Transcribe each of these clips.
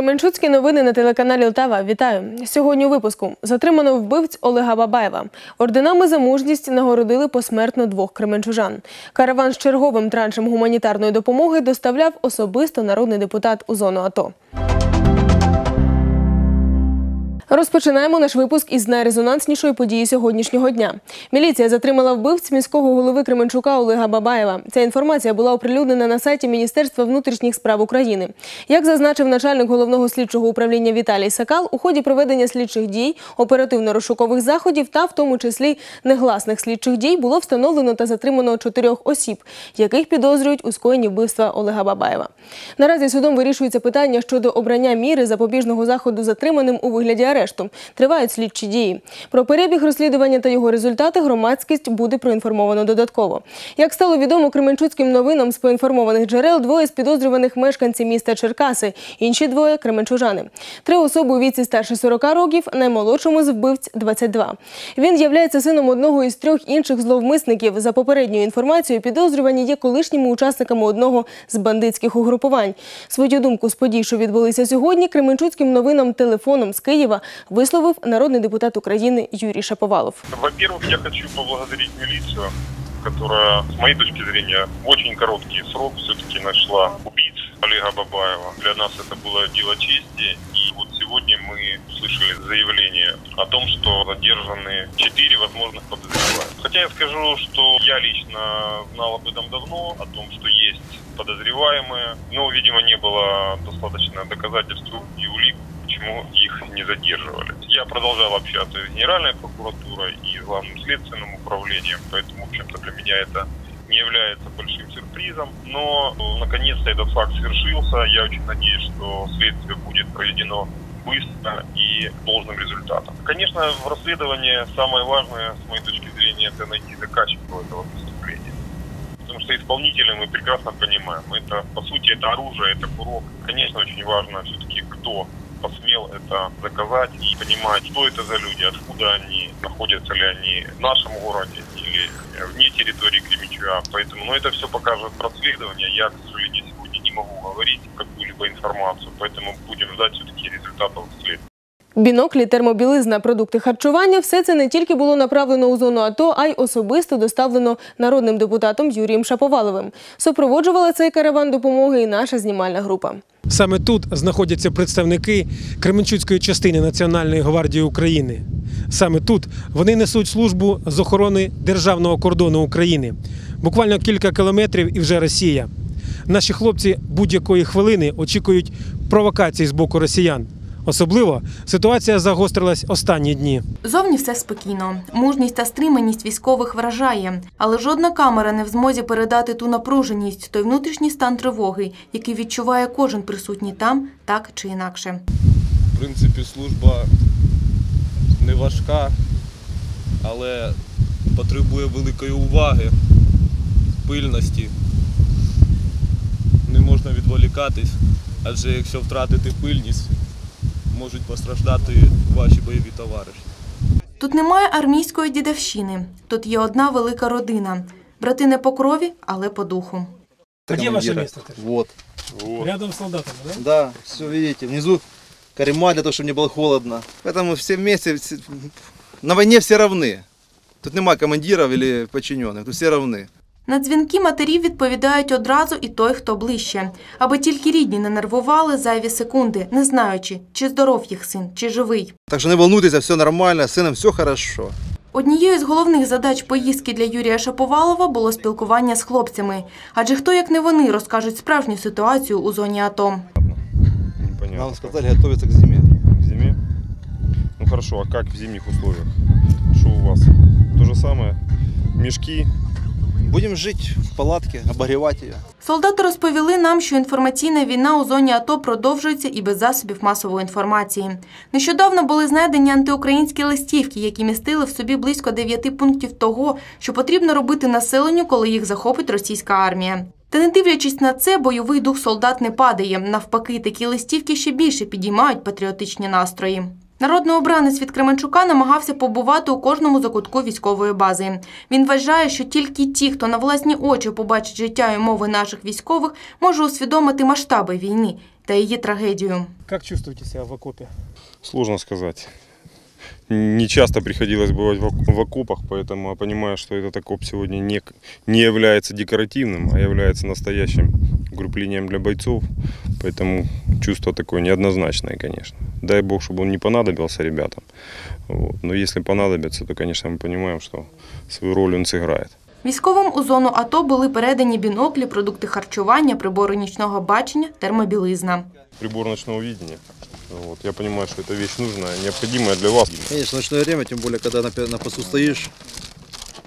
Кременчуцькі новини на телеканалі Лтава. Вітаю сьогодні. У випуску затримано вбивць Олега Бабаєва. Орденами за мужність нагородили посмертно двох кременчужан. Караван з черговим траншем гуманітарної допомоги доставляв особисто народний депутат у зону АТО. Розпочинаємо наш випуск із найрезонанснішої події сьогоднішнього дня. Міліція затримала вбивць міського голови Кременчука Олега Бабаєва. Ця інформація була оприлюднена на сайті Міністерства внутрішніх справ України. Як зазначив начальник головного слідчого управління Віталій Сакал, у ході проведення слідчих дій, оперативно-розшукових заходів та в тому числі негласних слідчих дій було встановлено та затримано чотирьох осіб, яких підозрюють у скоєнні вбивства Олега Бабаєва. Наразі судом вирішується питання щодо обрання міри запобіжного заходу затриманим у вигляді арешту. Тривають слідчі дії. Про перебіг розслідування та його результати громадськість буде проінформовано додатково. Як стало відомо Кременчуцьким новинам з поінформованих джерел, двоє з підозрюваних мешканці міста Черкаси, інші двоє кременчужани. Три особи у віці старше 40 років, наймолодшому з вбивць 22. Він являється сином одного із трьох інших зловмисників. За попередньою інформацією, підозрювані є колишніми учасниками одного з бандитських угрупувань. Свою думку з подій, що відбулися сьогодні, Кременчуцьким новинам телефоном з Києва висловив народний депутат України Юрій Шаповалов. Во-первых, я хочу поблагодарить милицию, которая, с моей точки зрения, в очень короткий срок все-таки нашла убийц Олега Бабаева. Для нас это было дело чести. И вот сегодня мы услышали заявление о том, что задержаны четыре возможных подозреваемых. Хотя я скажу, что я лично знал об этом давно, о том, что есть подозреваемые, но, видимо, не было достаточно доказательств и улик почему их не задерживали. Я продолжал общаться с Генеральной прокуратурой и с Главным следственным управлением, поэтому, в общем-то, для меня это не является большим сюрпризом. Но, э, наконец-то, этот факт свершился. Я очень надеюсь, что следствие будет проведено быстро и должным результатом. Конечно, в расследовании самое важное, с моей точки зрения, это найти заказчика этого преступления. Потому что исполнители мы прекрасно понимаем. Это, по сути, это оружие, это курок. Конечно, очень важно все-таки, кто посмел это заказать и понимать, что это за люди, откуда они, находятся ли они в нашем городе или вне территории Кременчуга. Поэтому, ну, это все покажет расследование. Я, к сожалению, сегодня не могу говорить какую-либо информацию, поэтому будем ждать все-таки результатов следствия. Біноклі, термобілизна, продукти харчування – все це не тільки було направлено у зону АТО, а й особисто доставлено народним депутатом Юрієм Шаповаловим. Супроводжувала цей караван допомоги і наша знімальна група. Саме тут знаходяться представники Кременчуцької частини Національної гвардії України. Саме тут вони несуть службу з охорони державного кордону України. Буквально кілька кілометрів і вже Росія. Наші хлопці будь-якої хвилини очікують провокацій з боку росіян. Особливо ситуація загострилась останні дні. Зовні все спокійно. Мужність та стриманість військових вражає, але жодна камера не в змозі передати ту напруженість, той внутрішній стан тривоги, який відчуває кожен присутній там, так чи інакше. В принципі, служба не важка, але потребує великої уваги, пильності. Не можна відволікатись, адже якщо втратити пильність, можуть постраждати ваші бойові товариші. Тут немає армійської дідовщини. Тут є одна велика родина. Брати не по крові, але по духу. А де ваше командира. місце? Вот. Рядом з солдатами, да? Да, все видите. Внизу корема для того, чтобы мне было холодно. Поэтому все вместе, все- на войне все равны. Тут нема командиров или подчиненных, тут все равны. На дзвінки матерів відповідають одразу і той, хто ближче, аби тільки рідні не нервували зайві секунди, не знаючи, чи здоров їх син, чи живий. Так что не волнуйтесь, все нормально, с сыном все хорошо. Однією з головних задач поїздки для Юрія Шаповалова було спілкування з хлопцями. Адже хто, як не вони, розкажуть справжню ситуацію у зоні АТО. Нам сказали готовиться к зиме. К зиме? Ну хорошо, а как в зимних условиях? Что у вас? То же самое? Мешки? Будем жить в палатке, обогревать ее. Солдати розповіли нам, що інформаційна війна у зоні АТО продовжується і без засобів масової інформації. Нещодавно були знайдені антиукраїнські листівки, які містили в собі близько дев'яти пунктів того, що потрібно робити населенню, коли їх захопить російська армія. Та не дивлячись на це, бойовий дух солдат не падає. Навпаки, такі листівки ще більше підіймають патріотичні настрої. Народний обранець від Кременчука намагався побувати у кожному закутку військової бази. Він вважає, що тільки ті, хто на власні очі побачить життя і мови наших військових, може усвідомити масштаби війни та її трагедію. Як чувствуете себя в окопі? Сложно сказать Не часто приходилось бывать в ок- в окопах, поэтому я понимаю, что этот окоп сегодня не, к- не является декоративным, а является настоящим укреплением для бойцов. Поэтому чувство такое неоднозначное, конечно. Дай бог, чтобы он не понадобился ребятам. Вот. Но если понадобится, то, конечно, мы понимаем, что свою роль он сыграет. Військовим у зону АТО були передані біноклі, продукти харчування, прибори нічного бачення, термобілизна. Прибор ночного видения. Вот. Я понимаю, что это вещь нужная, необходимая для вас. Конечно, ночное время, тем более, когда на, на посту стоишь,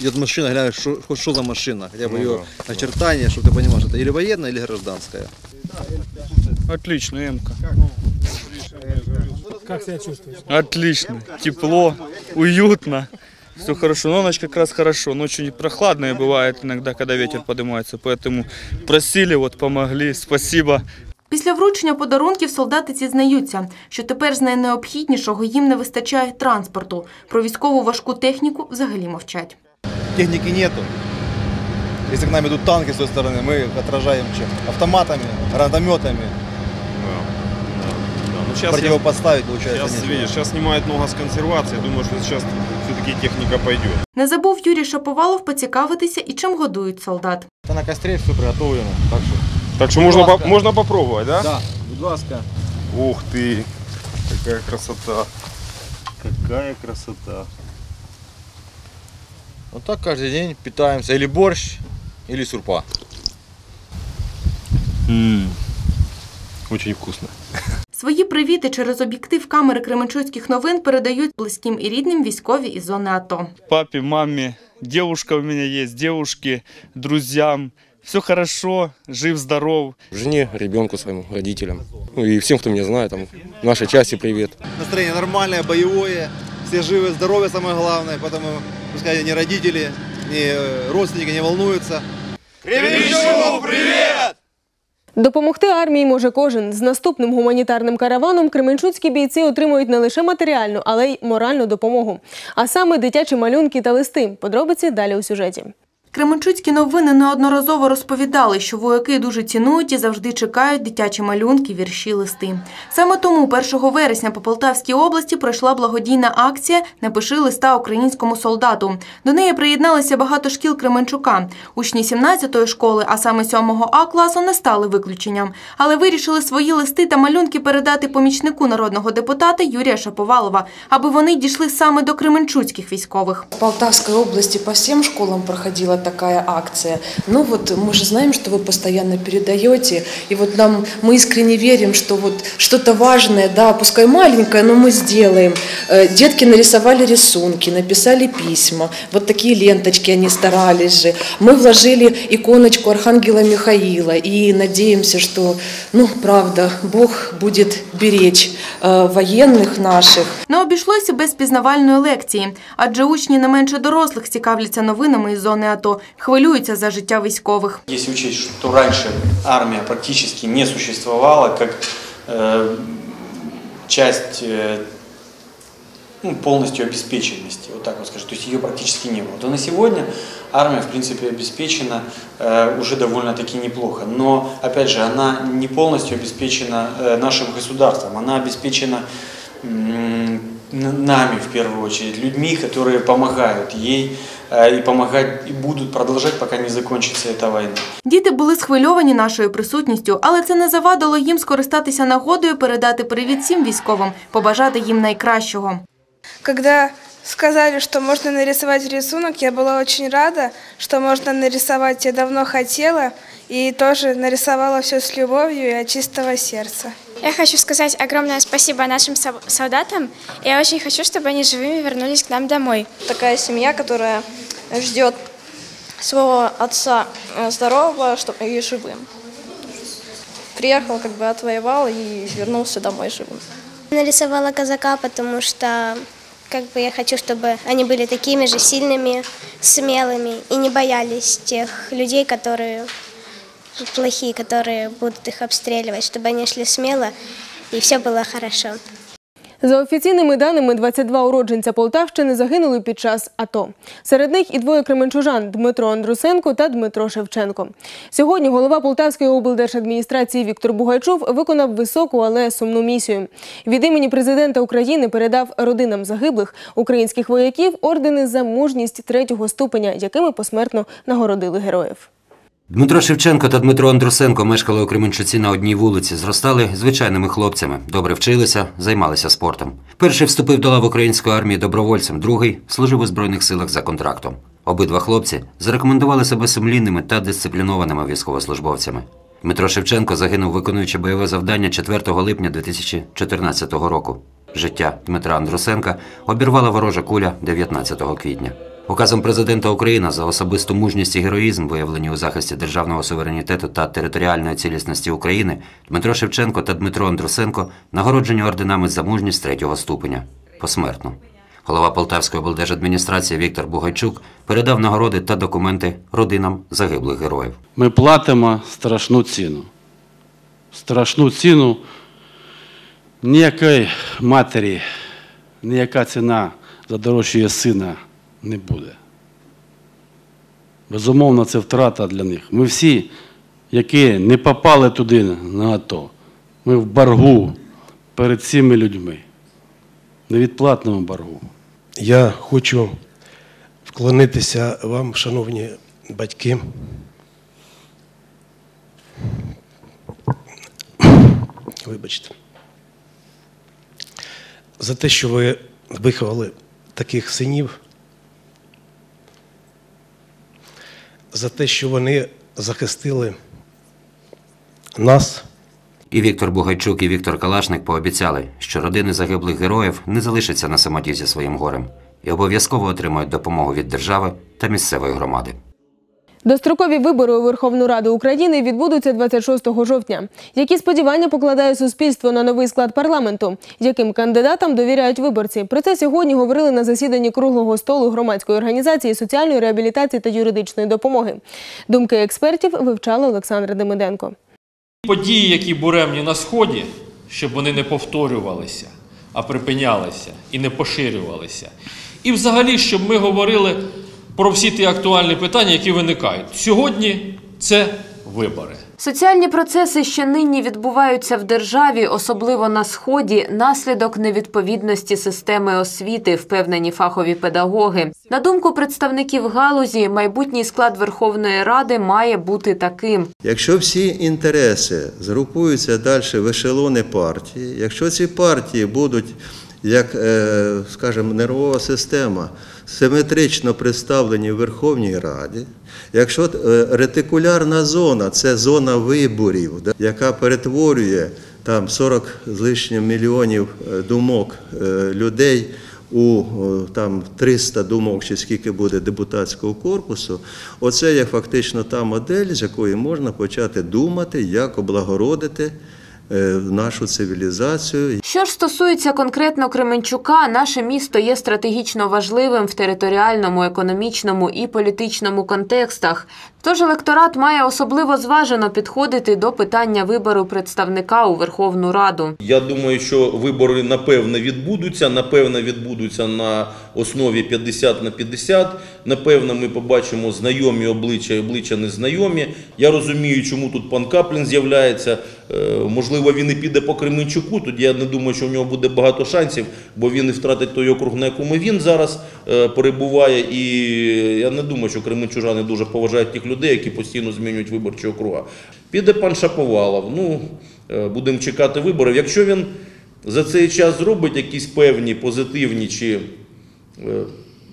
идет машина, глянешь, что, хоть что за машина, хотя бы Ну ее очертания, чтобы ты понимал, что это или военная, или гражданская. Отлично, Эмка. Как себя чувствуете? Отлично. Тепло, уютно. Все хорошо. Но ночь как раз хорошо. Ночью не прохладная бывает иногда, когда ветер поднимается. Поэтому просили, вот помогли. Спасибо. Після вручення подарунків солдати зізнаються, що тепер з найнеобхіднішого їм не вистачає транспорту. Про військову важку техніку взагалі мовчать. Техники нету. Если к нам идут танки с той стороны, мы их отражаем чем? Автоматами, гранатометами. Ну, сейчас, Противопоставить, получается, сейчас, нечего. видишь, сейчас снимают ногу с консервации. Я думаю, что сейчас все-таки техника пойдет. Не забув Юрій Шаповалов поцікавитися і чим годують солдат. Это на костре все приготовлено, так что... так что можно, ласка. по- можно попробовать, да? Да, будь ласка. Ух ты, какая красота. Какая красота. Вот так каждый день питаемся. Или борщ, или сурпа. Очень вкусно. Свої привіти через об'єктив камери Кременчуцьких новин передають близьким і рідним військові із зони АТО. Папе, маме, девушка у меня есть, девушки, друзьям Все хорошо, жив-здоров. жене, ребенку своему, родителям. Ну и всем, кто меня знает, там, нашей части привет. Настроение нормальное, боевое. Все живы, здоровы самое главное. Поэтому пускай ни родители, ни э, родственники не волнуются. Допомогти армії може кожен. З наступним гуманітарним караваном кременчуцькі бійці отримують не лише матеріальну, але й моральну допомогу. А саме дитячі малюнки та листи. Подробиці далі у сюжеті. Кременчуцькі новини неодноразово розповідали, що вояки дуже цінують і завжди чекають дитячі малюнки, вірші, листи. Саме тому 1 вересня по Полтавській області пройшла благодійна акція Напиши листа українському солдату. До неї приєдналися багато шкіл Кременчука. Учні 17-ї школи, а саме 7-го А класу, не стали виключенням, але вирішили свої листи та малюнки передати помічнику народного депутата Юрія Шаповалова, аби вони дійшли саме до кременчуцьких військових. В Полтавской области по всем школам проходила такая акция. Ну вот мы же знаем, что вы постоянно передаете, и вот нам мы искренне верим, что вот что-то важное, да, пускай маленькое, но мы сделаем. Э, Детки нарисовали рисунки, написали письма, вот такие ленточки они старались же. Мы вложили иконочку Архангела Михаила и надеемся, что, ну, правда, Бог будет беречь э, военных наших, Не обійшлося без пізнавальної лекції, адже учні не менше дорослих цікавляться новинами із зони АТО, хвилюються за життя військових. Если учесть, что раньше армия практически не существовала как э, часть э, ну, полностью обеспеченности, вот так вот скажу, то есть ее практически не было, то на сегодня армия, в принципе, обеспечена э, уже довольно-таки неплохо. Но, опять же, она не полностью обеспечена э, нашим государством, она обеспечена нами в первую очередь, людьми, которые помогают ей э, и помогать и будут продолжать, пока не закончится эта война. Діти були схвильовані нашою присутністю, але це не завадило їм скористатися нагодою, передати привіт всім військовим, побажати їм найкращого. Когда сказали, что можно нарисовать рисунок, я была очень рада, что можно нарисовать. Я давно хотела и тоже нарисовала все с любовью и от чистого сердца. Я хочу сказать огромное спасибо нашим со- солдатам. Я очень хочу, чтобы они живыми вернулись к нам домой. Такая семья, которая ждет своего отца э, здорового, чтобы и живым. Приехал, как бы отвоевал и вернулся домой живым. Нарисовала казака, потому что как бы я хочу, чтобы они были такими же сильными, смелыми и не боялись тех людей, которые плохие, которые будут их обстреливать, чтобы они шли смело и все было хорошо. За офіційними даними, 22 уродженця Полтавщини загинули під час АТО. Серед них і двоє кременчужан Дмитро Андрусенко та Дмитро Шевченко. Сьогодні голова Полтавської облдержадміністрації Віктор Бугайчов виконав високу, але сумну місію. Від імені президента України передав родинам загиблих українських вояків ордени за мужність третього ступеня, якими посмертно нагородили героїв. Дмитро Шевченко та Дмитро Андрусенко мешкали у Кременчуці на одній вулиці, зростали звичайними хлопцями, добре вчилися, займалися спортом. Перший вступив до лав української армії добровольцем, другий служив у Збройних силах за контрактом. Обидва хлопці зарекомендували себе сумлінними та дисциплінованими військовослужбовцями. Дмитро Шевченко загинув, виконуючи бойове завдання 4 липня 2014 року. Життя Дмитра Андрусенка обірвала ворожа куля 19 квітня. Указом президента України за особисту мужність і героїзм, виявлені у захисті державного суверенітету та територіальної цілісності України, Дмитро Шевченко та Дмитро Андрусенко нагороджені орденами за мужність третього ступеня посмертно. Голова Полтавської облдержадміністрації Віктор Бугайчук передав нагороди та документи родинам загиблих героїв. Ми платимо страшну ціну. Страшну ціну ніякої матері, ніяка ціна задорожчує сина не буде. Безумовно, це втрата для них. Ми всі, які не попали туди на АТО, ми в боргу перед цими людьми, невідплатному боргу. Я хочу вклонитися вам, шановні батьки. Вибачте. За те, що ви виховали таких синів, за те, що вони захистили нас. І Віктор Бугайчук, і Віктор Калашник пообіцяли, що родини загиблих героїв не залишаться на самоті зі своїм горем і обов'язково отримають допомогу від держави та місцевої громади. Дострокові вибори у Верховну Раду України відбудуться 26 жовтня. Які сподівання покладає суспільство на новий склад парламенту? Яким кандидатам довіряють виборці? Про це сьогодні говорили на засіданні круглого столу громадської організації соціальної реабілітації та юридичної допомоги. Думки експертів вивчала Олександра Демиденко. Події, які буремні на сході, щоб вони не повторювалися, а припинялися і не поширювалися. І взагалі, щоб ми говорили про всі ті актуальні питання, які виникають. Сьогодні це вибори. Соціальні процеси, що нині відбуваються в державі, особливо на сході, наслідок невідповідності системи освіти, впевнені фахові педагоги. На думку представників галузі, майбутній склад Верховної Ради має бути таким. Якщо всі інтереси згрупуються далі в ешелони партії, якщо ці партії будуть як, е, скажімо, нервова система симетрично представлені в Верховній Раді, якщо е, ретикулярна зона це зона виборів, яка перетворює там 40 з лишнім мільйонів е, думок людей у там 300 думок, чи скільки буде депутатського корпусу, оце є фактично та модель, з якої можна почати думати, як облагородити нашу цивілізацію. Що ж стосується конкретно Кременчука, наше місто є стратегічно важливим в територіальному, економічному і політичному контекстах. Тож електорат має особливо зважено підходити до питання вибору представника у Верховну Раду. Я думаю, що вибори напевне відбудуться. Напевно, відбудуться на основі 50 на 50. Напевно, ми побачимо знайомі обличчя і обличчя незнайомі. Я розумію, чому тут пан Каплін з'являється. Можливо, він і піде по Кременчуку. Тоді я не думаю, що в нього буде багато шансів, бо він і втратить той округ, на якому він зараз перебуває. І я не думаю, що кременчужани дуже поважають тих людей, які постійно змінюють виборчі округа. Піде пан Шаповалов. Ну, будемо чекати виборів. Якщо він за цей час зробить якісь певні позитивні чи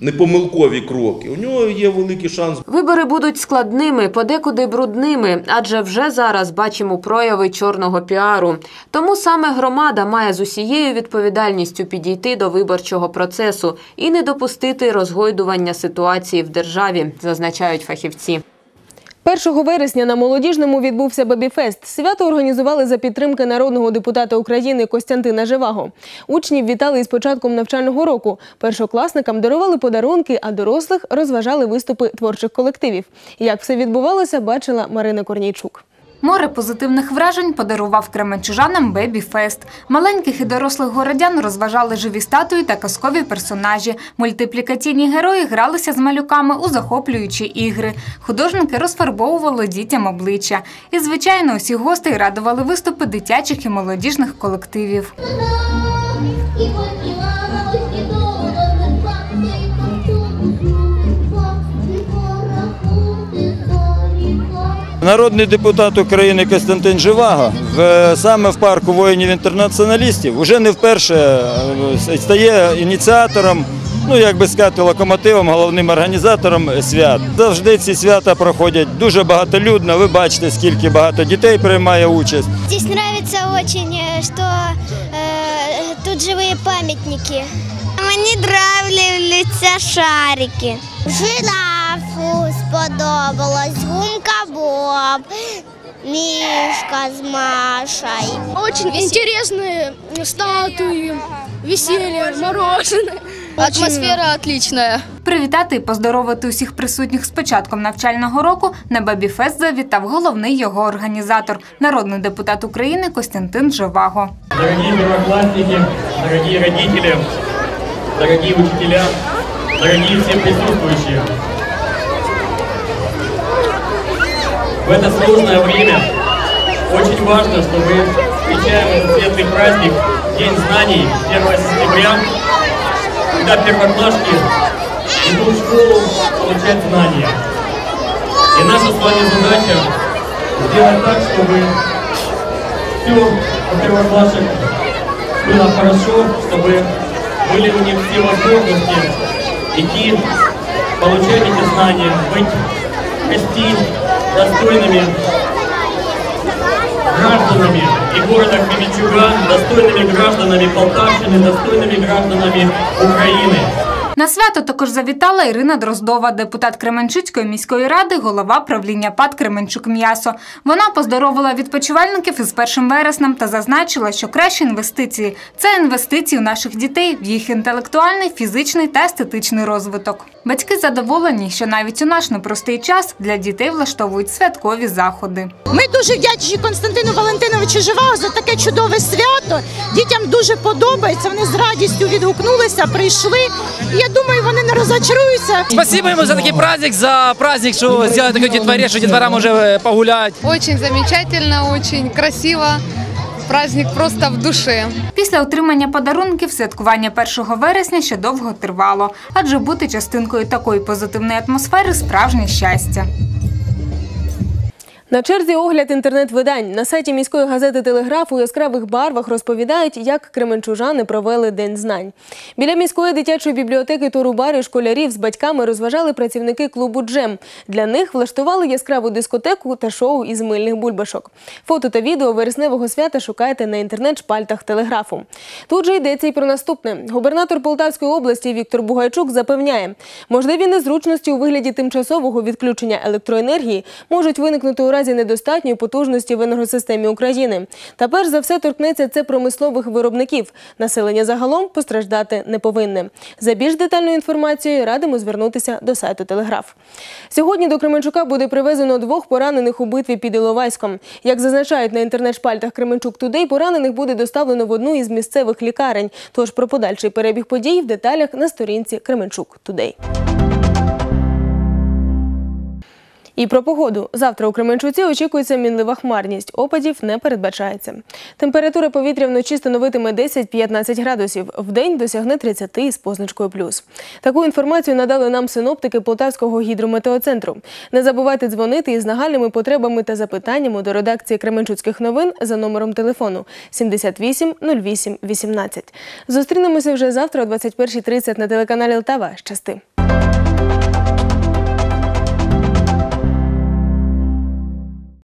непомилкові кроки. У нього є великий шанс. Вибори будуть складними, подекуди брудними, адже вже зараз бачимо прояви чорного піару. Тому саме громада має з усією відповідальністю підійти до виборчого процесу і не допустити розгойдування ситуації в державі, зазначають фахівці. 1 вересня на молодіжному відбувся Бабіфест. Свято організували за підтримки народного депутата України Костянтина Живаго. Учнів вітали із початком навчального року. Першокласникам дарували подарунки, а дорослих розважали виступи творчих колективів. Як все відбувалося, бачила Марина Корнійчук. Море позитивних вражень подарував кременчужанам Бебі Фест. Маленьких і дорослих городян розважали живі статуї та казкові персонажі. Мультиплікаційні герої гралися з малюками у захоплюючі ігри. Художники розфарбовували дітям обличчя. І, звичайно, усіх гостей радували виступи дитячих і молодіжних колективів. Народний депутат України Костянтин Живаго в, саме в парку воїнів-інтернаціоналістів вже не вперше е, стає ініціатором, ну як би сказати, локомотивом, головним організатором свят. Завжди ці свята проходять дуже багатолюдно. Ви бачите, скільки багато дітей приймає участь. Здесь нравится очень, э, что э, тут живые памятники. Мені нравляться шарики. Жирафу сподобалось, гумка Боб, Мишка с Машей. Очень интересные статуи, веселье, мороженое. Атмосфера отличная. Привітати і поздоровити усіх присутніх з початком навчального року на Бебіфест завітав головний його організатор, народний депутат України Костянтин Живаго. Дорогие первоклассники, дорогие родители, дорогие учителя, дорогие все присутствующие. В это сложное время очень важно, что мы встречаем этот светлый праздник, День знаний, 1 сентября, когда первоклашки идут в школу получать знания. И наша с вами задача сделать так, чтобы все у первоклашек было хорошо, чтобы были у них все возможности идти, получать эти знания, быть, расти достойными гражданами и города Кременчуга, достойными гражданами Полтавщины, достойными гражданами Украины. На свято також завітала Ірина Дроздова, депутат Кременчуцької міської ради, голова правління ПАД Кременчук М'ясо. Вона поздоровила відпочивальників із першим вереснем та зазначила, що кращі інвестиції це інвестиції у наших дітей в їх інтелектуальний, фізичний та естетичний розвиток. Батьки задоволені, що навіть у наш непростий час для дітей влаштовують святкові заходи. Ми дуже вдячні Константину Валентиновичу Живаго за таке чудове свято. Дітям дуже подобається. Вони з радістю відгукнулися, прийшли. І я думаю, вони не розочаруються. Спасибо ему за такой праздник, за праздник, что сделать такой детворе, что детвора может э, погулять. Очень замечательно, очень красиво. Праздник просто в душе. Після отримання подарунків святкування 1 вересня ще довго тривало, адже бути частинкою такої позитивної атмосфери справжнє щастя. На черзі огляд інтернет-видань. На сайті міської газети Телеграф у яскравих барвах розповідають, як кременчужани провели День знань. Біля міської дитячої бібліотеки Торубари школярів з батьками розважали працівники клубу Джем. Для них влаштували яскраву дискотеку та шоу із мильних бульбашок. Фото та відео вересневого свята шукайте на інтернет-шпальтах Телеграфу. Тут же йдеться і про наступне. Губернатор Полтавської області Віктор Бугайчук запевняє, можливі незручності у вигляді тимчасового відключення електроенергії можуть виникнути у разі недостатньої потужності в енергосистемі України. Та перш за все торкнеться це промислових виробників. Населення загалом постраждати не повинне. За більш детальною інформацією радимо звернутися до сайту Телеграф. Сьогодні до Кременчука буде привезено двох поранених у битві під Іловайськом. Як зазначають на інтернет-шпальтах Кременчук Тудей, поранених буде доставлено в одну із місцевих лікарень. Тож про подальший перебіг подій в деталях на сторінці Кременчук Тудей. І про погоду. Завтра у Кременчуці очікується мінлива хмарність. Опадів не передбачається. Температура повітря вночі становитиме 10-15 градусів. Вдень досягне 30 із позначкою плюс. Таку інформацію надали нам синоптики Полтавського гідрометеоцентру. Не забувайте дзвонити із нагальними потребами та запитаннями до редакції Кременчуцьких новин за номером телефону 78 08 18. Зустрінемося вже завтра о 21.30 на телеканалі Лтава. Щасти!